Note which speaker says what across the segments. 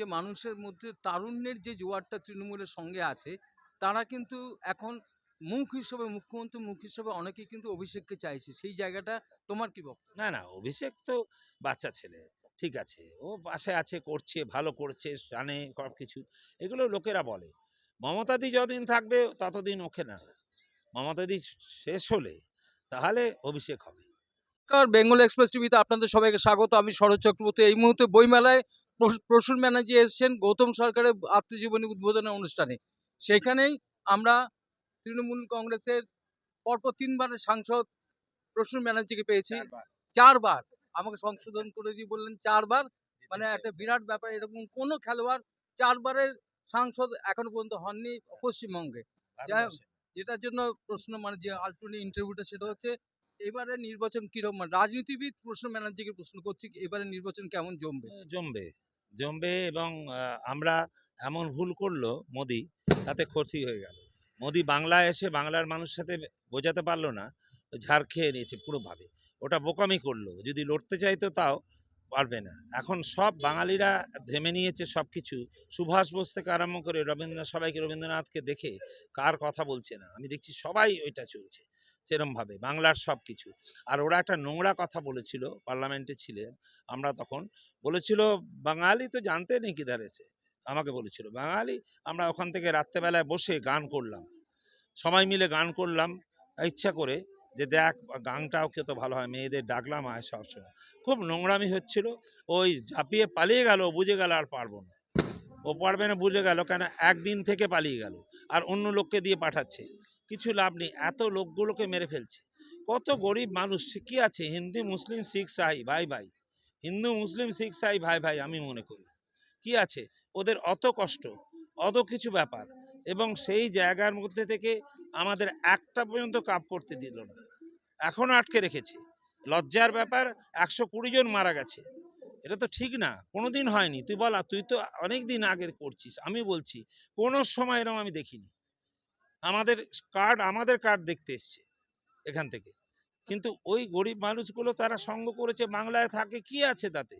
Speaker 1: যে মানুষের মধ্যে তারুণ্যের যে জোয়ারটা তৃণমূলের সঙ্গে আছে তারা কিন্তু এখন মুখ হিসেবে মুখ্যমন্ত্রী মুখ হিসেবে অনেকেই কিন্তু অভিষেককে চাইছে। সেই জায়গাটা তোমার কি বক্তব্য?
Speaker 2: না না অভিষেক তো বাচ্চা ছেলে ঠিক আছে। ও পাশে আছে করছে ভালো করছে জানে সব কিছু এগুলো লোকেরা বলে। মমতাদি যতদিন থাকবে ততদিন ওকে না। মমতাদি শেষ হলে তাহলে অভিষেক হবে।
Speaker 1: নমস্কার বেঙ্গল এক্সপ্রেস টিভিতে আপনাদের সবাইকে স্বাগত। আমি শরৎ চক্রবর্তী। এই মুহূর্তে বইমেলায় প্রসূন ব্যানার্জি এসেছেন গৌতম সরকারের আত্মজীবনী উদ্বোধনের অনুষ্ঠানে। সেখানেই আমরা তৃণমূল কংগ্রেসের পরপর তিনবারের সাংসদ প্রসূন ব্যানার্জিকে পেয়েছি। চারবার। আমাকে সংশোধন করে দিয়ে বললেন চারবার। মানে একটা বিরাট ব্যাপার এরকম কোনো খেলোয়াড় চারবারের সাংসদ এখনও পর্যন্ত হননি পশ্চিমবঙ্গে। যাই হোক, যেটার জন্য প্রশ্ন মানে যে আলটুনি ইন্টারভিউটা সেটা হচ্ছে এবারে নির্বাচন কীরকম মানে রাজনীতিবিদ প্রশ্ন ব্যানার্জিকে প্রশ্ন করছি এবারে নির্বাচন কেমন জমবে?
Speaker 2: জমবে। জমবে এবং আমরা এমন ভুল করল মোদি, তাতে ক্ষতি হয়ে গেল। মোদি বাংলায় এসে বাংলার মানুষ সাথে বোঝাতে পারল না, ঝাড় খেয়ে নিয়েছে পুরোভাবে। ওটা বোকামি করল, যদি লড়তে চাইতো তাও পারবে না। এখন সব বাঙালিরা থেমে নিয়েছে সব কিছু সুভাষ বোস থেকে আরম্ভ করে রবীন্দ্রনাথ সবাইকে রবীন্দ্রনাথকে দেখে কার কথা বলছে না। আমি দেখছি সবাই ওইটা চলছে। সেরমভাবে, বাংলার সব কিছু আর ওরা একটা নোংরা কথা বলেছিল, পার্লামেন্টে ছিলেন, আমরা তখন বলেছিল, বাঙালি তো জানতে নেই কিধার এসে আমাকে বলেছিল, বাঙালি, আমরা ওখান থেকে রাত্রেবেলায় বসে গান করলাম। সবাই মিলে গান করলাম, ইচ্ছা করে যে দেখ, গানটাও কে তো ভালো হয়, মেয়েদের ডাকলাম আয় সবসময় খুব নোংরামি হচ্ছিল, ওই ঝাঁপিয়ে পালিয়ে গেল বুঝে গেল আর পারব না। ও পারবে না, বুঝে গেল, কেন? একদিন থেকে পালিয়ে গেল, আর অন্য লোককে দিয়ে পাঠাচ্ছে। কিছু লাভ নেই। এত লোকগুলোকে মেরে ফেলছে। কত গরিব মানুষ কি আছে? হিন্দু, মুসলিম, শিখ, সাই, ভাই ভাই। হিন্দু, মুসলিম, শিখ, সাই, ভাই ভাই, আমি মনে করি। কি আছে? ওদের অত কষ্ট, অত কিছু ব্যাপার। এবং সেই জায়গার মধ্যে থেকে আমাদের একটা পর্যন্ত কাপ করতে দিল না। এখনও আটকে রেখেছে। লজ্জার ব্যাপার, একশো কুড়ি জন মারা গেছে। এটা তো ঠিক না। কোনো দিন হয়নি। তুই বলা তুই তো অনেক দিন আগে করছিস। আমি বলছি, কোনো সময় এরকম আমি দেখিনি। আমাদের কার্ড আমাদের কার্ড দেখতে এসছে এখান থেকে। কিন্তু ওই গরিব মানুষগুলো তারা সঙ্গ করেছে, বাংলায় থাকে, কি আছে তাতে?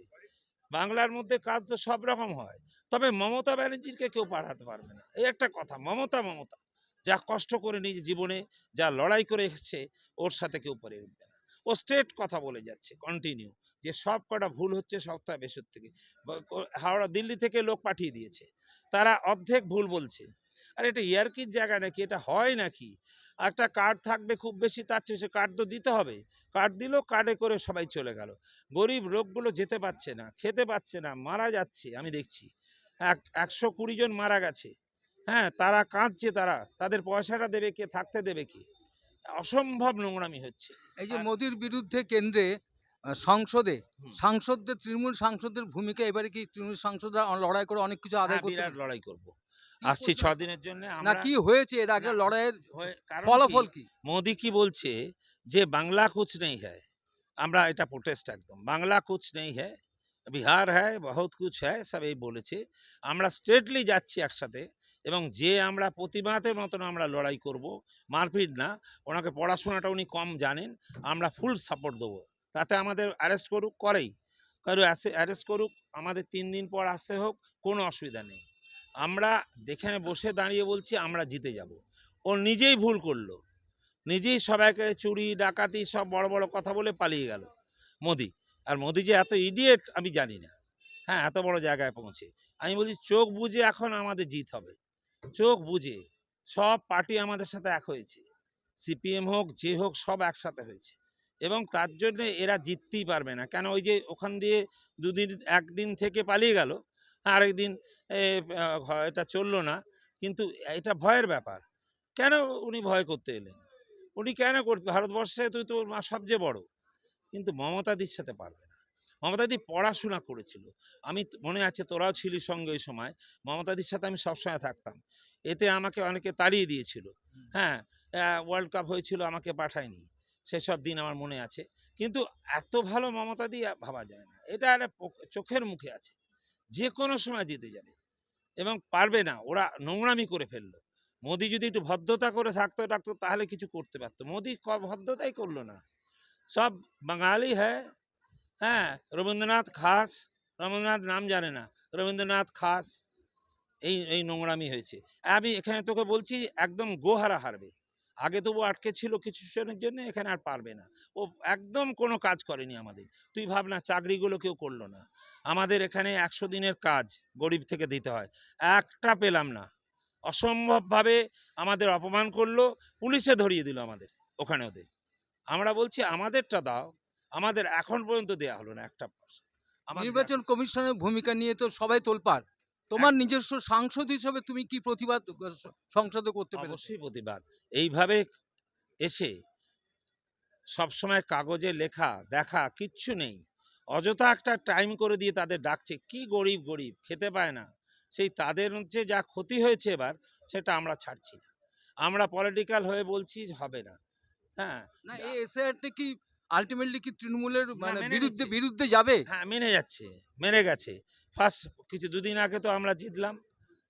Speaker 2: বাংলার মধ্যে কাজ তো সব রকম হয়। তবে মমতা ব্যানার্জিকে কেউ পাঠাতে পারবে না। এই একটা কথা, মমতা মমতা। যা কষ্ট করে নিজ জীবনে, যা লড়াই করে এসেছে, ওর সাথে কেউ পরে উঠবে না। ও স্ট্রেট কথা বলে যাচ্ছে কন্টিনিউ যে সব কটা ভুল হচ্ছে সপ্তাহ বেসর থেকে। হাওড়া, দিল্লি থেকে লোক পাঠিয়ে দিয়েছে। তারা অর্ধেক ভুল বলছে। আর এটা ইয়ারকির জায়গা নাকি? এটা হয় নাকি? একটা কার্ড থাকবে খুব বেশি তার চেয়ে বেশি কার্ড তো দিতে হবে। কার্ড দিল কার্ডে করে সবাই চলে গেল। গরিব লোকগুলো যেতে পারছে না খেতে পাচ্ছে না মারা যাচ্ছে আমি দেখছি। এক একশো কুড়ি জন মারা গেছে। হ্যাঁ তারা কাঁদছে তারা তাদের পয়সাটা দেবে কে থাকতে দেবে কি? অসম্ভব নোংরামি হচ্ছে।
Speaker 1: এই যে মোদির বিরুদ্ধে কেন্দ্রে সংসদে। সাংসদদের তৃণমূল সাংসদের ভূমিকা এবারে কি তৃণমূল সাংসদরা লড়াই করে অনেক কিছু আদায়
Speaker 2: হ্যাঁ,
Speaker 1: করতে
Speaker 2: বিরাট লড়াই করব। আসছি ছ দিনের জন্য
Speaker 1: না
Speaker 2: আমরা
Speaker 1: কি হয়েছে এর আগে লড়াইয়ের
Speaker 2: হয়ে-
Speaker 1: ফলাফল
Speaker 2: কি, মোদি কি বলছে যে বাংলা কুছ নেই হ্যায়। আমরা এটা প্রোটেস্ট একদম। বাংলা কুছ নেই হ্যায় বিহার হ্যায় বহুত কুছ হ্যায় সব এই বলেছে। আমরা স্ট্রেটলি যাচ্ছি একসাথে এবং যে আমরা প্রতিবাদের মতন আমরা লড়াই করব মারপিট না ওনাকে পড়াশোনাটা উনি কম জানেন আমরা ফুল সাপোর্ট দেবো। তাতে আমাদের অ্যারেস্ট করুক করেই। কারও অ্যারেস্ট করুক আমাদের তিন দিন পর আসতে হোক কোনো অসুবিধা নেই। আমরা যেখানে বসে দাঁড়িয়ে বলছি, আমরা জিতে যাব। ও নিজেই ভুল করল। নিজেই সবাইকে চুরি, ডাকাতি, সব বড় বড় কথা বলে পালিয়ে গেল মোদি। আর মোদি যে এত ইডিয়েট আমি জানি না। হ্যাঁ এত বড় জায়গায় পৌঁছে। আমি বলছি, চোখ বুঝে এখন আমাদের জিত হবে। চোখ বুঝে সব পার্টি আমাদের সাথে এক হয়েছে। সিপিএম হোক, যে হোক, সব একসাথে হয়েছে। এবং তার জন্য এরা জিততেই পারবে না। কেন ওই যে ওখান দিয়ে দুদিন, একদিন থেকে পালিয়ে গেল আরেকদিন এটা চলল না। কিন্তু এটা ভয়ের ব্যাপার। কেন উনি ভয় করতে এলেন? উনি কেন করতে ভারতবর্ষে তুই তো মা- সবচেয়ে বড়। কিন্তু মমতাদির সাথে পারবে না। মমতাদি পড়াশোনা করেছিল। আমি মনে আছে তোরাও ছিলি সঙ্গে ওই সময়। মমতাদির সাথে আমি সবসময় থাকতাম। এতে আমাকে অনেকে তাড়িয়ে দিয়েছিল। হ্যাঁ ওয়ার্ল্ড কাপ হয়েছিল আমাকে পাঠায়নি। সেসব দিন আমার মনে আছে। কিন্তু এত ভালো মমতাদি ভাবা যায় না। এটা একটা চোখের মুখে আছে। যে কোনো সময় জিতে যাবে। এবং পারবে না, ওরা নোংরামি করে ফেলল। মোদি যদি একটু ভদ্রতা করে থাকতো থাকতো তাহলে কিছু করতে পারতো। মোদি ভদ্রতাই করল না। সব বাঙালি হ্যাঁ হ্যাঁ রবীন্দ্রনাথ খাস, রবীন্দ্রনাথ নাম জানে না, রবীন্দ্রনাথ খাস, এই এই নোংরামি হয়েছে। আমি এখানে তোকে বলছি, একদম গোহারা হারবে। আগে তবু আটকে ছিল কিছু জনের জন্য, এখানে আর পারবে না। ও একদম কোনো কাজ করেনি আমাদের। তুই ভাব না, চাকরিগুলো কেউ করল না। আমাদের এখানে একশো দিনের কাজ গরিব থেকে দিতে হয়। একটা পেলাম না। অসম্ভবভাবে আমাদের অপমান করল, পুলিশে ধরিয়ে দিল আমাদের, ওখানে ওদের। আমরা বলছি, আমাদেরটা দাও। আমাদের এখন পর্যন্ত দেয়া হলো না একটা
Speaker 1: নির্বাচন কমিশনের ভূমিকা নিয়ে তো সবাই তোলপাড়। তোমার নিজস্ব সাংসদ হিসেবে তুমি কি প্রতিবাদ সংসদে করতে পেরেছ?
Speaker 2: অবশ্যই প্রতিবাদ। এইভাবে এসে সবসময় কাগজে লেখা দেখা কিচ্ছু নেই। অযথা একটা টাইম করে দিয়ে তাদের ডাকছে কি গরিব গরিব খেতে পায় না। সেই তাদের যে যা ক্ষতি হয়েছে এবার সেটা আমরা ছাড়ছি না। আমরা পলিটিক্যাল হয়ে বলছি হবে না। হ্যাঁ
Speaker 1: না এই এসআইআরটা কি আলটিমেটলি কি তৃণমূলের মানে বিরুদ্ধে বিরুদ্ধে যাবে?
Speaker 2: হ্যাঁ মেনে যাচ্ছে মেনে গেছে। ফার্স্ট কিছু দুদিন আগে তো আমরা জিতলাম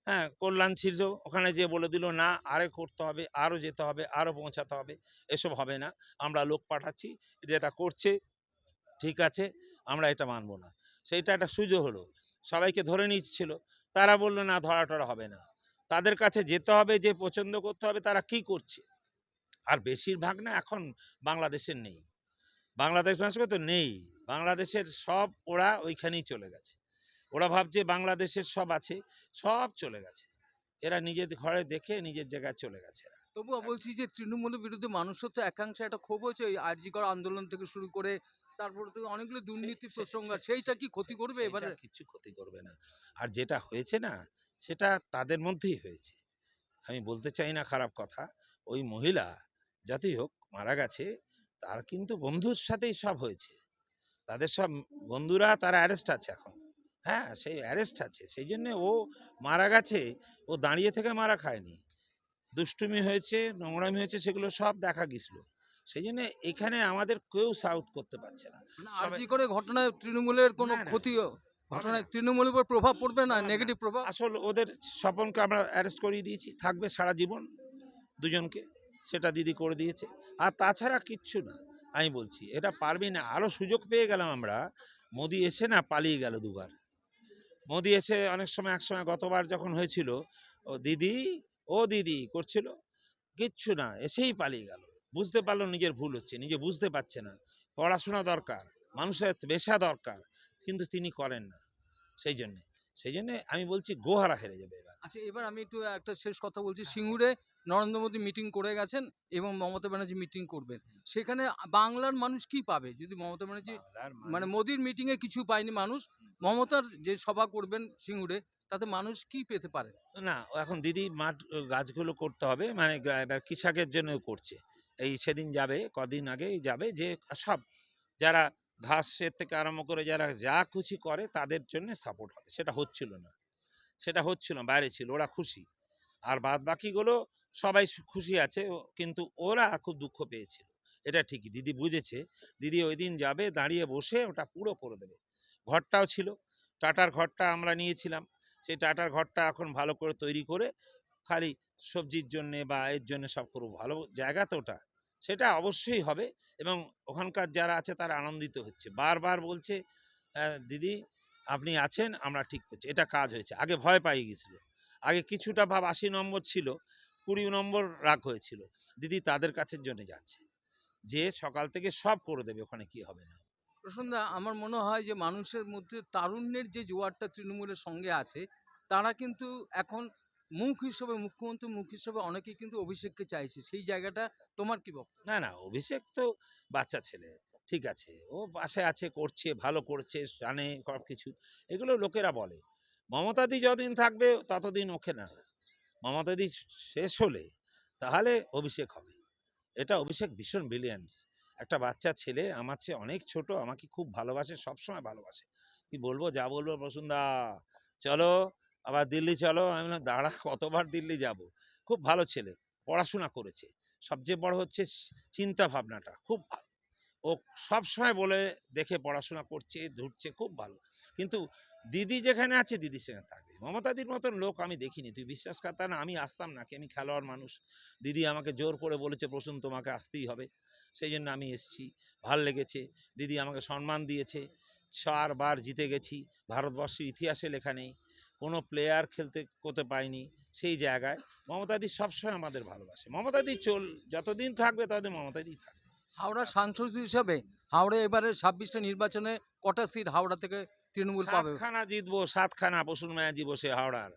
Speaker 2: হ্যাঁ কল্যাণ ছিল ওখানে যে বলে দিল না আরে করতে হবে আরও যেতে হবে আরও পৌঁছাতে হবে এসব হবে না আমরা লোক পাঠাচ্ছি যেটা করছে ঠিক আছে আমরা এটা মানবো না। সেইটা একটা সুযোগ হলো সবাইকে ধরে নিচ্ছিল তারা বলল না ধরা টরা হবে না। তাদের কাছে যেতে হবে যে পছন্দ করতে হবে তারা কি করছে? আর বেশিরভাগ না এখন বাংলাদেশের নেই। বাংলাদেশ মানুষকে তো নেই। বাংলাদেশের সব ওরা ওইখানেই চলে গেছে। ওরা ভাবছে বাংলাদেশের সব আছে সব চলে গেছে। এরা নিজের ঘরে দেখে নিজের জায়গায় চলে গেছে এরা।
Speaker 1: তবুও বলছি যে তৃণমূলের বিরুদ্ধে মানুষের তো একাংশে একটা ক্ষোভ হয়েছে ওই আরজিকর আন্দোলন থেকে শুরু করে তারপরে তো অনেকগুলো দুর্নীতি প্রসঙ্গ সেইটা কি ক্ষতি করবে এবারে?
Speaker 2: কিছু ক্ষতি করবে না। আর যেটা হয়েছে না সেটা তাদের মধ্যেই হয়েছে। আমি বলতে চাই না খারাপ কথা ওই মহিলা যতই হোক মারা গেছে তার কিন্তু বন্ধুর সাথেই সব হয়েছে। তাদের সব বন্ধুরা তারা অ্যারেস্ট আছে এখন। হ্যাঁ সেই অ্যারেস্ট আছে। সেই জন্য ও মারা গেছে। ও দাঁড়িয়ে থেকে মারা খায়নি। দুষ্টুমি হয়েছে নোংরামি হয়েছে সেগুলো সব দেখা গেছিল। সেই জন্য এখানে আমাদের কেউ সাউথ করতে পারছে না।
Speaker 1: আরজি করে ঘটনায় তৃণমূলের কোনো
Speaker 2: না, না,
Speaker 1: ক্ষতি
Speaker 2: হবে
Speaker 1: ঘটনায়। তৃণমূলের উপর প্রভাব পড়বে না। নেগেটিভ প্রভাব?
Speaker 2: আসল ওদের স্বপনকে আমরা অ্যারেস্ট করিয়ে দিয়েছি। থাকবে সারা জীবন দুজনকে। সেটা দিদি করে দিয়েছে। আর তাছাড়া কিচ্ছু না, আমি বলছি, এটা পারবি না। আরও সুযোগ পেয়ে গেলাম আমরা। মোদি এসে না পালিয়ে গেল দুবার। মোদি এসে অনেক সময় এক সময় গতবার যখন হয়েছিল, ও দিদি ও দিদি করছিল, কিচ্ছু না, এসেই পালিয়ে গেল। বুঝতে পারল নিজের ভুল হচ্ছে, নিজে বুঝতে পারছে না। পড়াশোনা দরকার, মানুষের পেশা দরকার, কিন্তু তিনি করেন না। সেই জন্যে সেই জন্যে আমি বলছি, গোহারা হেরে যাবে এবার।
Speaker 1: আচ্ছা এবার আমি একটু একটা শেষ কথা বলছি। সিঙ্গুরে নরেন্দ্র মোদী মিটিং করে গেছেন এবং মমতা ব্যানার্জি মিটিং করবেন। সেখানে বাংলার মানুষ কি পাবে? যদি মমতা ব্যানার্জি মানে মোদির মিটিং এ কিছু পায়নি মানুষ মমতার যে সভা করবেন সিঙ্গুরে তাতে মানুষ কি পেতে পারে?
Speaker 2: না এখন দিদি মাঠ গাছগুলো করতে হবে মানে এবার কৃষকের জন্য করছে। এই সেদিন যাবে কদিন আগে যাবে যে সব যারা ঘাস ঘাসের থেকে আরম্ভ করে যারা যা খুশি করে তাদের জন্য সাপোর্ট হবে। সেটা হচ্ছিল না। সেটা হচ্ছিল না বাইরে ছিল ওরা খুশি। আর বাদ বাকিগুলো সবাই খুশি আছে। কিন্তু ওরা খুব দুঃখ পেয়েছিল। এটা ঠিকই দিদি বুঝেছে। দিদি ওই দিন যাবে দাঁড়িয়ে বসে ওটা পুরো করে দেবে। ঘরটাও ছিল। টাটার ঘরটা আমরা নিয়েছিলাম। সেই টাটার ঘরটা এখন ভালো করে তৈরি করে খালি সবজির জন্যে বা এর জন্য সব করব। ভালো জায়গা তো ওটা। সেটা অবশ্যই হবে এবং ওখানকার যারা আছে তারা আনন্দিত হচ্ছে। বারবার বলছে "আহ, দিদি আপনি আছেন আমরা ঠিক করছি। এটা কাজ হয়েছে। আগে ভয় পাই গেছিল। আগে কিছুটা ভাব আশি নম্বর ছিল। কুড়ি নম্বর রাগ হয়েছিল দিদি তাদের কাছের জন্য যাচ্ছে। যে সকাল থেকে সব করে দেবে ওখানে কি হবে না?
Speaker 1: প্রসন্দা আমার মনে হয় যে মানুষের মধ্যে তারুণ্যের যে জোয়ারটা তৃণমূলের সঙ্গে আছে তারা কিন্তু এখন মুখ হিসেবে মুখ্যমন্ত্রী মুখ হিসেবে অনেকেই কিন্তু অভিষেককে চাইছে। সেই জায়গাটা তোমার কি বক্তব্য?
Speaker 2: না না অভিষেক তো বাচ্চা ছেলে ঠিক আছে। ও পাশে আছে করছে ভালো করছে জানে সব কিছু এগুলো লোকেরা বলে। মমতাদি যতদিন থাকবে ততদিন ওকে না। মমতাদি শেষ হলে, তাহলে অভিষেক হবে। এটা অভিষেক ভীষণ ব্রিলিয়ান্স একটা বাচ্চা ছেলে, আমার চেয়ে অনেক ছোট, আমাকে খুব ভালোবাসে, সবসময় ভালোবাসে। কি বলব, যা বলব বসুন্ধা চলো, আবার দিল্লি চলো। আমি বললাম, দাঁড়া, কতবার দিল্লি যাব? খুব ভালো ছেলে, পড়াশোনা করেছে। সবচেয়ে বড় হচ্ছে চিন্তা ভাবনাটা, খুব ভালো। ও সবসময় বলে দেখে পড়াশোনা করছে, ধুরছে, খুব ভালো। কিন্তু দিদি যেখানে আছে, দিদি সেখানে থাকবে। মমতাদির মতন লোক আমি দেখিনি। তুই বিশ্বাস করতা না, আমি আসতাম না কি আমি খেলোয়াড় মানুষ। দিদি আমাকে জোর করে বলেছে, প্রসূন, তোমাকে আসতেই হবে। সেই জন্য আমি এসেছি। ভালো লেগেছে। দিদি আমাকে সম্মান দিয়েছে। চারবার জিতে গেছি। ভারতবর্ষের ইতিহাসে লেখা নেই। কোনো প্লেয়ার খেলতে, করতে পায়নি সেই জায়গায়। মমতাদি সবসময় আমাদের ভালোবাসে। মমতাদি চল, যতদিন থাকবে ততদিন মমতাদি থাকবে।
Speaker 1: হাওড়া সাংসদ হিসাবে হাওড়া এবারে ছাব্বিশটা নির্বাচনে কটা সিট হাওড়া থেকে তৃণমূল পাবে।
Speaker 2: সাতখানা জিতবো, সাতখানা পশুর মায়াজি সে হাওড়ার।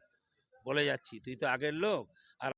Speaker 2: বলে যাচ্ছি, তুই তো আগের লোক।